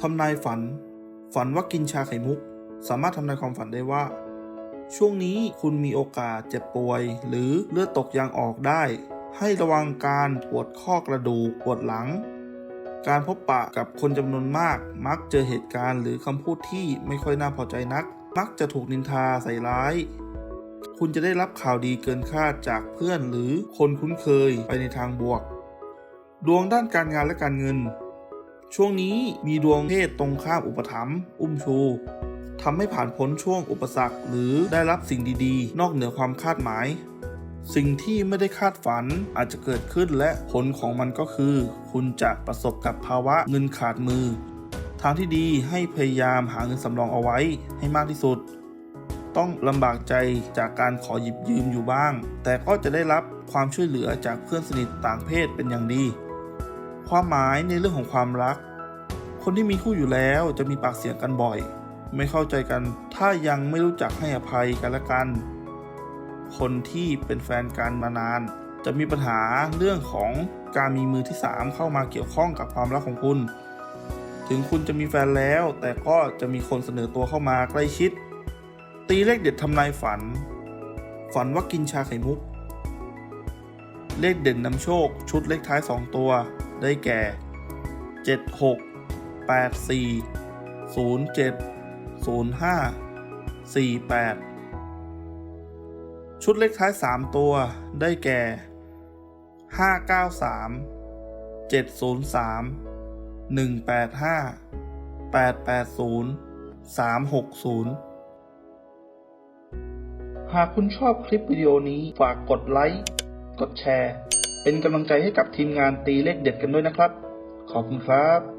ทำนายฝัน ฝันว่ากินชาไข่มุก สามารถทำนายความฝันได้ว่า ช่วงนี้คุณมีโอกาสเจ็บป่วย หรือเลือดตกยางออกได้ ให้ระวังการปวดข้อกระดูกปวดหลัง การพบปะกับคนจำนวนมาก มักเจอเหตุการณ์หรือคำพูดที่ไม่ค่อยน่าพอใจนัก มักจะถูกนินทาใส่ร้าย คุณจะได้รับข่าวดีเกินคาดจากเพื่อนหรือคนคุ้นเคยไปในทางบวก ดวงด้านการงานและการเงิน ช่วงนี้มีดวงเพศตรงข้ามอุปถัมภ์อุ้มชูทำให้ผ่านพ้นช่วงอุปสรรคหรือได้รับสิ่งดีๆ นอกเหนือความคาดหมาย สิ่งที่ไม่ได้คาดฝันอาจจะเกิดขึ้นและผลของมันก็คือ คุณจะประสบกับภาวะเงินขาดมือ ทางที่ดีให้พยายามหาเงินสำรองเอาไว้ให้มากที่สุด ต้องลำบากใจจากการขอหยิบยืมอยู่บ้าง แต่ก็จะได้รับความช่วยเหลือจากเพื่อนสนิทต่างเพศเป็นอย่างดี ความหมายในเรื่องของความรัก คนที่มีคู่อยู่แล้วจะมีปากเสียงกันบ่อย ไม่เข้าใจกัน ถ้ายังไม่รู้จักให้อภัยกันและกัน คนที่เป็นแฟนกันมานาน จะมีปัญหาเรื่องของการมีมือที่ 3 เข้ามาเกี่ยวข้องกับความรักของคุณ ถึงคุณจะมีแฟนแล้ว แต่ก็จะมีคนเสนอตัวเข้ามาใกล้ชิด ตีเลขเด็ดทำนายฝัน ฝันว่ากินชาไข่มุก เลขเด่นนำโชค ชุดเลขท้าย 2 ตัว ได้แก่ 76 84 07 05 48 ชุดเลขท้าย 3 ตัวได้แก่ 593 703 185 880 360 หากคุณชอบคลิปวิดีโอนี้ฝากกดไลค์ กดแชร์ เป็นกำลังใจให้กับทีมงานตีเลขเด็ดกันด้วยนะครับ ขอบคุณครับ